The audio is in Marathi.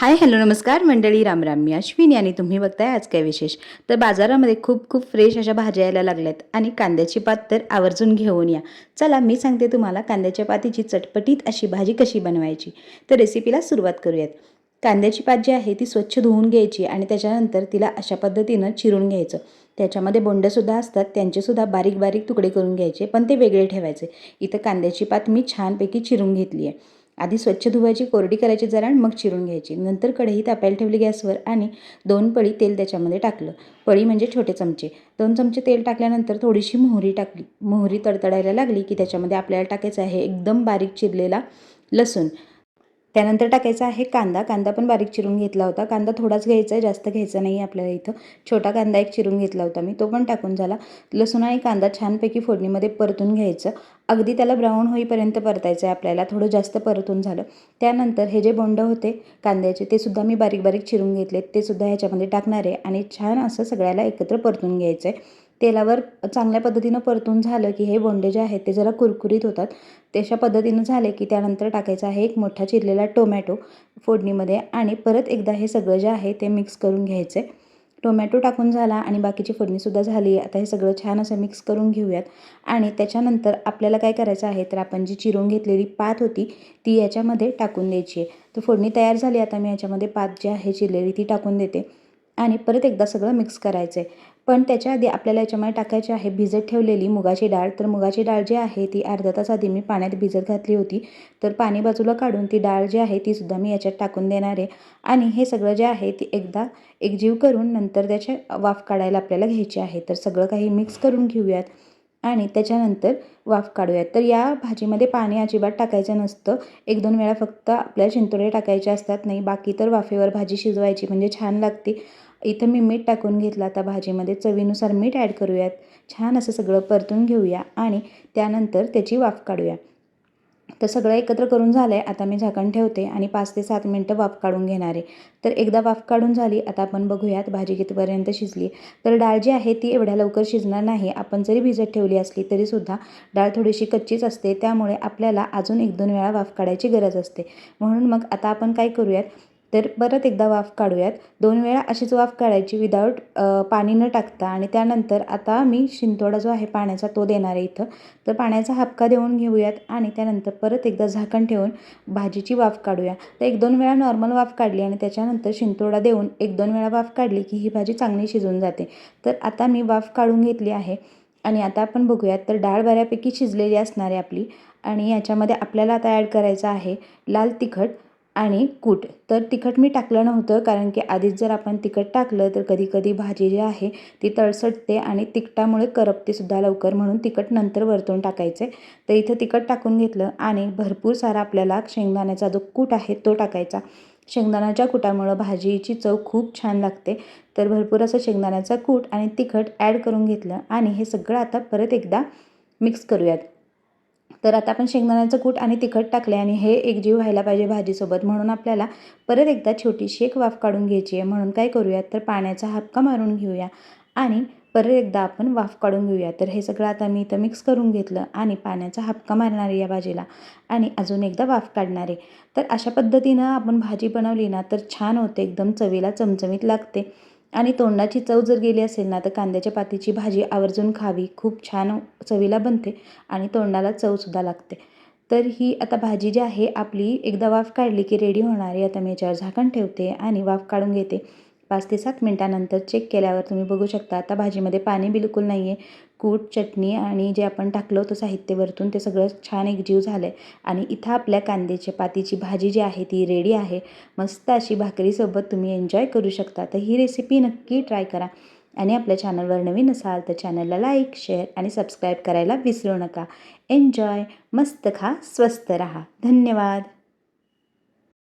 हाय हॅलो नमस्कार. मंडळी राम राम मी अश्विनी आणि तुम्ही बघताय आज काय विशेष? तर बाजारामध्ये खूप खूप फ्रेश अशा भाज्या यायला लागल्यात आणि कांद्याची पात तर आवर्जून घेऊन या. चला मी सांगते तुम्हाला कांद्याच्या पातीची चटपटीत अशी भाजी कशी बनवायची. तर रेसिपीला सुरुवात करूयात. कांद्याची पात जी आहे ती स्वच्छ धुवून घ्यायची आणि त्याच्यानंतर तिला अशा पद्धतीनं चिरून घ्यायचं. त्याच्यामध्ये बोंडंसुद्धा असतात त्यांचेसुद्धा बारीक बारीक तुकडे करून घ्यायचे पण ते वेगळे ठेवायचे. इथं कांद्याची पात मी छानपैकी चिरून घेतली आहे. आधी स्वच्छ धुवायची कोरडी करायची जरा आणि मग चिरून घ्यायची. नंतर कढई तापायला ठेवली गॅसवर आणि दोन पळी तेल त्याच्यामध्ये टाकलं. पळी म्हणजे छोटे चमचे. दोन चमचे तेल टाकल्यानंतर थोडीशी मोहरी टाकली. मोहरी तडतडायला लागली की त्याच्यामध्ये आपल्याला टाकायचं आहे एकदम बारीक चिरलेला लसूण. त्यानंतर टाकायचा आहे कांदा. कांदा पण बारीक चिरून घेतला होता. कांदा थोडाच घ्यायचा आहे जास्त घ्यायचा नाही आपल्याला इथं. छोटा कांदा एक चिरून घेतला होता मी. तो पण टाकून झाला. लसूण आणि कांदा छानपैकी फोडणीमध्ये परतून घ्यायचं. अगदी त्याला ब्राऊन होईपर्यंत परतायचं आहे आपल्याला. थोडं जास्त परतून झालं. त्यानंतर हे जे बोंड होते कांद्याचे ते सुद्धा मी बारीक बारीक चिरून घेतले ते सुद्धा ह्याच्यामध्ये टाकणार आहे आणि छान असं सगळ्याला एकत्र परतून घ्यायचं आहे. तेलावर चांगल्या पद्धतीनं परतून झालं की हे बोंडे जे आहेत ते जरा कुरकुरीत होतात. तशा पद्धतीनं झाले की त्यानंतर टाकायचं आहे एक मोठा चिरलेला टोमॅटो फोडणीमध्ये आणि परत एकदा हे सगळं जे आहे ते मिक्स करून घ्यायचं. आहे टोमॅटो टाकून झाला आणि बाकीची फोडणीसुद्धा झाली. आता हे सगळं छान असं मिक्स करून घेऊयात. आणि त्याच्यानंतर आपल्याला काय करायचं आहे तर आपण जी चिरून घेतलेली पात होती ती याच्यामध्ये टाकून द्यायची आहे. तर फोडणी तयार झाली. आता मी याच्यामध्ये पात जी आहे चिरलेली ती टाकून देते. आणि परत एकदा सगळं मिक्स करायचं आहे पण त्याच्या आधी आपल्याला याच्यामध्ये टाकायची आहे भिजत ठेवलेली मुगाची डाळ. तर मुगाची डाळ जी आहे ती अर्धा तास आधी मी पाण्यात भिजत घातली होती. तर पाणी बाजूला काढून ती डाळ जी आहे ती सुद्धा मी याच्यात टाकून देणार आहे. आणि हे सगळं जे आहे ती एकदा एकजीव करून नंतर त्याचे वाफ काढायला आपल्याला घ्यायची आहे. तर सगळं काही मिक्स करून घेऊयात आणि त्याच्यानंतर वाफ काढूयात. तर या भाजीमध्ये पाणी अजिबात टाकायचं नसतं. एक दोन वेळा फक्त आपल्या चिंतोडे टाकायचे असतात. नाही बाकी तर वाफेवर भाजी शिजवायची म्हणजे छान लागते. इथं मी मीठ टाकून घेतलं. आता भाजीमध्ये चवीनुसार मीठ ॲड करूयात. छान असं सगळं परतून घेऊया आणि त्यानंतर त्याची वाफ काढूया. तर सगळं एकत्र करून झालं आहे आता मी झाकण ठेवते आणि पाच ते सात मिनटं वाफ काढून घेणार आहे. तर एकदा वाफ काढून झाली आता आपण बघूयात भाजी कितीपर्यंत शिजली. तर डाळ जी आहे ती एवढ्या लवकर शिजणार नाही. आपण जरी भिजत ठेवली असली तरीसुद्धा डाळ थोडीशी कच्चीच असते. त्यामुळे आपल्याला अजून एक दोन वेळा वाफ काढायची गरज असते. म्हणून मग आता आपण काय करूयात? तर परत एकदा वाफ काढूयात. दोन वेळा अशीच वाफ काढायची विदाऊट पाणी न टाकता आणि त्यानंतर आता मी शिंतोडा जो आहे पाण्याचा तो देणार आहे इथं. तर पाण्याचा हापका देऊन घेऊयात आणि त्यानंतर परत एकदा झाकण ठेवून भाजीची वाफ काढूया. तर एक दोन वेळा नॉर्मल वाफ काढली आणि त्याच्यानंतर शिंतोडा देऊन एक दोन वेळा वाफ काढली की ही भाजी चांगली शिजून जाते. तर आता मी वाफ काढून घेतली आहे आणि आता आपण बघूयात तर डाळ बऱ्यापैकी शिजलेली असणार आहे आपली आणि याच्यामध्ये आपल्याला आता ॲड करायचं आहे लाल तिखट. आणि कूट. तर तिखट मी टाकलं नव्हतं कारण की आधीच जर आपण तिखट टाकलं तर कधी कधी भाजी जी आहे ती तळसटते आणि तिखटामुळे करपतेसुद्धा लवकर. म्हणून तिखट नंतर वरतून टाकायचे. तर इथं तिखट टाकून घेतलं आणि भरपूर सारा आपल्याला शेंगदाण्याचा जो कूट आहे तो टाकायचा. शेंगदाण्याच्या कुटामुळं भाजीची चव खूप छान लागते. तर भरपूर असं शेंगदाण्याचा कूट आणि तिखट ॲड करून घेतलं आणि हे सगळं आता परत एकदा मिक्स करूयात. तर आता आपण शेंगदाण्याचं कूट आणि तिखट टाकले आणि हे एकजीव व्हायला पाहिजे भाजीसोबत. म्हणून आपल्याला परत एकदा छोटीशी एक वाफ काढून घ्यायची आहे. म्हणून काय करूयात? तर पाण्याचा हापका मारून घेऊया आणि परत एकदा आपण वाफ काढून घेऊया. तर हे सगळं आता मी इथं मिक्स करून घेतलं आणि पाण्याचा हापका मारणार आहे या भाजीला आणि अजून एकदा वाफ काढणार आहे. तर अशा पद्धतीनं आपण भाजी बनवली ना तर छान होते. एकदम चवीला चमचमीत लागते. आणि तोंडाची चव जर गेली असेल ना तर कांद्याच्या पातीची भाजी आवर्जून खावी. खूप छान चवीला बनते आणि तोंडाला चवसुद्धा लागते. तर ही आता भाजी जी आहे आपली एकदा वाफ काढली की रेडी होणार. आहे आता मी याच्यावर झाकण ठेवते आणि वाफ काढून घेते. पाच ते सात मिनटानंतर चेक केल्यावर तुम्ही बघू शकता आता भाजीमध्ये पाणी बिलकुल नाही आहे कूट चटणी आणि जे आपण टाकलं होतं साहित्य वरतून ते सगळं छान एकजीव झालं आहे आणि इथं आपल्या कांद्याच्या पातीची भाजी जी आहे ती रेडी आहे. मस्त अशी भाकरीसोबत तुम्ही एन्जॉय करू शकता. तर ही रेसिपी नक्की ट्राय करा. आणि आपल्या चॅनलवर नवीन असाल तर चॅनलला लाईक शेअर आणि सबस्क्राईब करायला विसरू नका. एन्जॉय मस्त खा स्वस्त रहा. धन्यवाद.